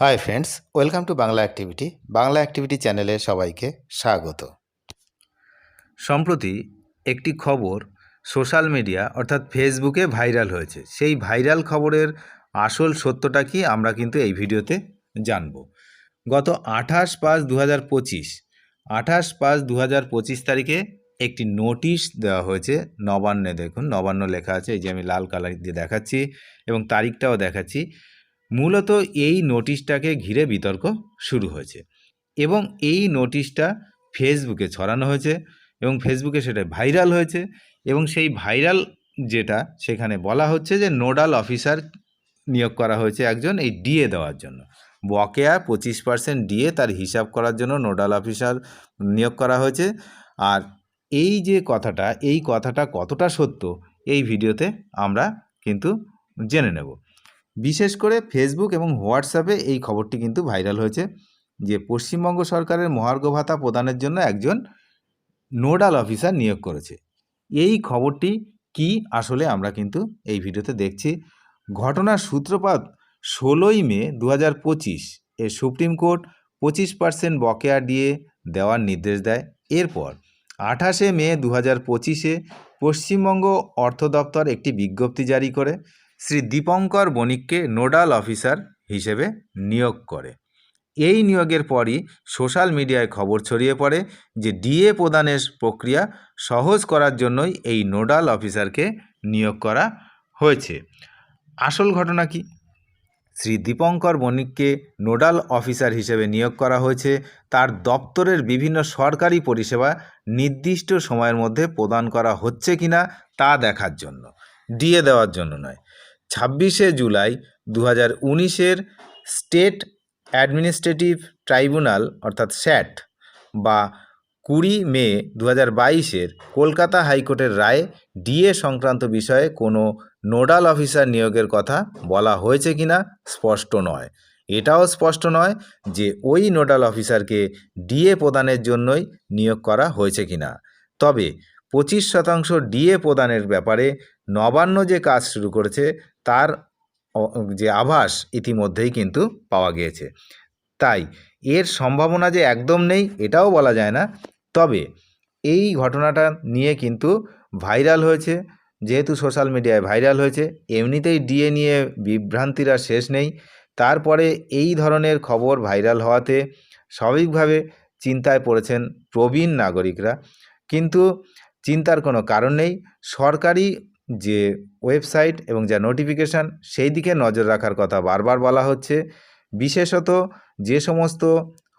Hi friends welcome to Bangla activity Bangla activity চ্যানেলে সবাইকে স্বাগত। সম্প্রতি একটি খবর সোশ্যাল মিডিয়া অর্থাৎ ফেসবুকে ভাইরাল হয়েছে। সেই ভাইরাল খবরের আসল সত্যটা কি আমরা কিন্তু এই ভিডিওতে জানব। গত আঠাশ পাঁচ দু হাজার পঁচিশ, আঠাশ পাঁচ দু হাজার পঁচিশ তারিখে একটি নোটিশ দেওয়া হয়েছে। নবান্নে দেখুন, নবান্ন লেখা আছে, এই যে আমি লাল কালার দিয়ে দেখাচ্ছি এবং তারিখটাও দেখাচ্ছি। মূলত এই নোটিশটাকে ঘিরে বিতর্ক শুরু হয়েছে এবং এই নোটিশটা ফেসবুকে ছড়ানো হয়েছে এবং ফেসবুকে সেটা ভাইরাল হয়েছে এবং সেই ভাইরাল যেটা সেখানে বলা হচ্ছে যে নোডাল অফিসার নিয়োগ করা হয়েছে একজন এই ডিএ দেওয়ার জন্য। বকেয়া পঁচিশ পার্সেন্ট ডিএ তার হিসাব করার জন্য নোডাল অফিসার নিয়োগ করা হয়েছে। আর এই যে কথাটা, এই কথাটা কতটা সত্য এই ভিডিওতে আমরা কিন্তু জেনে নেব। বিশেষ করে ফেসবুক এবং হোয়াটসঅ্যাপে এই খবরটি কিন্তু ভাইরাল হয়েছে, যে পশ্চিমবঙ্গ সরকারের মহার্ঘ ভাতা প্রদানের জন্য একজন নোডাল অফিসার নিয়োগ করেছে। এই খবরটি কি আসলে আমরা কিন্তু এই ভিডিওতে দেখছি। ঘটনার সূত্রপাত ষোলোই মে দু হাজার পঁচিশ এ সুপ্রিম কোর্ট পঁচিশ পার্সেন্ট বকেয়া দিয়ে দেওয়ার নির্দেশ দেয়। এরপর আঠাশে মে দু হাজার পঁচিশে পশ্চিমবঙ্গ অর্থ দপ্তর একটি বিজ্ঞপ্তি জারি করে শ্রী দীপঙ্কর বণিককে নোডাল অফিসার হিসেবে নিয়োগ করে। এই নিয়োগের পরই সোশ্যাল মিডিয়ায় খবর ছড়িয়ে পড়ে যে ডিএ প্রদানের প্রক্রিয়া সহজ করার জন্যই এই নোডাল অফিসারকে নিয়োগ করা হয়েছে। আসল ঘটনা কি? শ্রী দীপঙ্কর বণিককে নোডাল অফিসার হিসেবে নিয়োগ করা হয়েছে। তার দপ্তরের বিভিন্ন সরকারি পরিষেবা নির্দিষ্ট সময়ের মধ্যে প্রদান করা হচ্ছে কিনা তা দেখার জন্য। ডিএ দেওয়ার জন্য নয় ছাব্বিশে জুলাই দু হাজার উনিশের স্টেট অ্যাডমিনিস্ট্রেটিভ ট্রাইব্যুনাল, অর্থাৎ স্যাট, বা কুড়ি মে দু হাজার বাইশের কলকাতা হাইকোর্টের রায়ে ডিএ সংক্রান্ত বিষয়ে কোনো নোডাল অফিসার নিয়োগের কথা বলা হয়েছে কিনা স্পষ্ট নয়। এটাও স্পষ্ট নয় যে ওই নোডাল অফিসারকে ডিএ প্রদানের জন্যই নিয়োগ করা হয়েছে কিনা তবে পঁচিশ শতাংশ ডিএ প্রদানের ব্যাপারে নবান্ন যে কাজ শুরু করেছে, তার যে আভাস ইতিমধ্যেই কিন্তু পাওয়া গিয়েছে। তাই এর সম্ভাবনা যে একদম নেই, এটাও বলা যায় না। তবে এই ঘটনাটা নিয়ে কিন্তু ভাইরাল হয়েছে। যেহেতু সোশ্যাল মিডিয়ায় ভাইরাল হয়েছে, এমনিতেই ডিএ নিয়ে বিভ্রান্তিরা শেষ নেই। তারপরে এই ধরনের খবর ভাইরাল হওয়াতে স্বাভাবিকভাবে চিন্তায় পড়েছেন প্রবীণ নাগরিকরা। কিন্তু চিন্তার কোনো কারণ নেই। সরকারি যে ওয়েবসাইট এবং যা নোটিফিকেশান, সেই দিকে নজর রাখার কথা বারবার বলা হচ্ছে। বিশেষত যে সমস্ত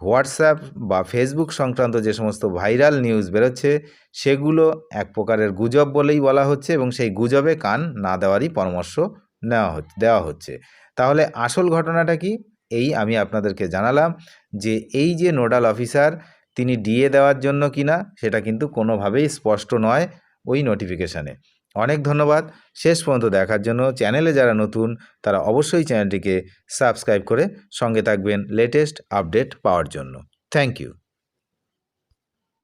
হোয়াটসঅ্যাপ বা ফেসবুক সংক্রান্ত যে সমস্ত ভাইরাল নিউজ বেরোচ্ছে, সেগুলো এক প্রকারের গুজব বলেই বলা হচ্ছে এবং সেই গুজবে কান না দেওয়ারই পরামর্শ নেওয়া হচ্ছে দেওয়া হচ্ছে। তাহলে আসল ঘটনাটা কি? এই আমি আপনাদেরকে জানালাম যে এই যে নোডাল অফিসার, তিনি ডিএ দেওয়ার জন্য কিনা, সেটা কিন্তু কোনোভাবেই স্পষ্ট নয় ওই নোটিফিকেশানে। অনেক ধন্যবাদ। শেষ পর্যন্ত দেখার জন্য চ্যানেলে যারা নতুন, তারা অবশ্যই চ্যানেলটিকে সাবস্ক্রাইব করে সঙ্গে থাকবেন লেটেস্ট আপডেট পাওয়ার জন্য। Thank you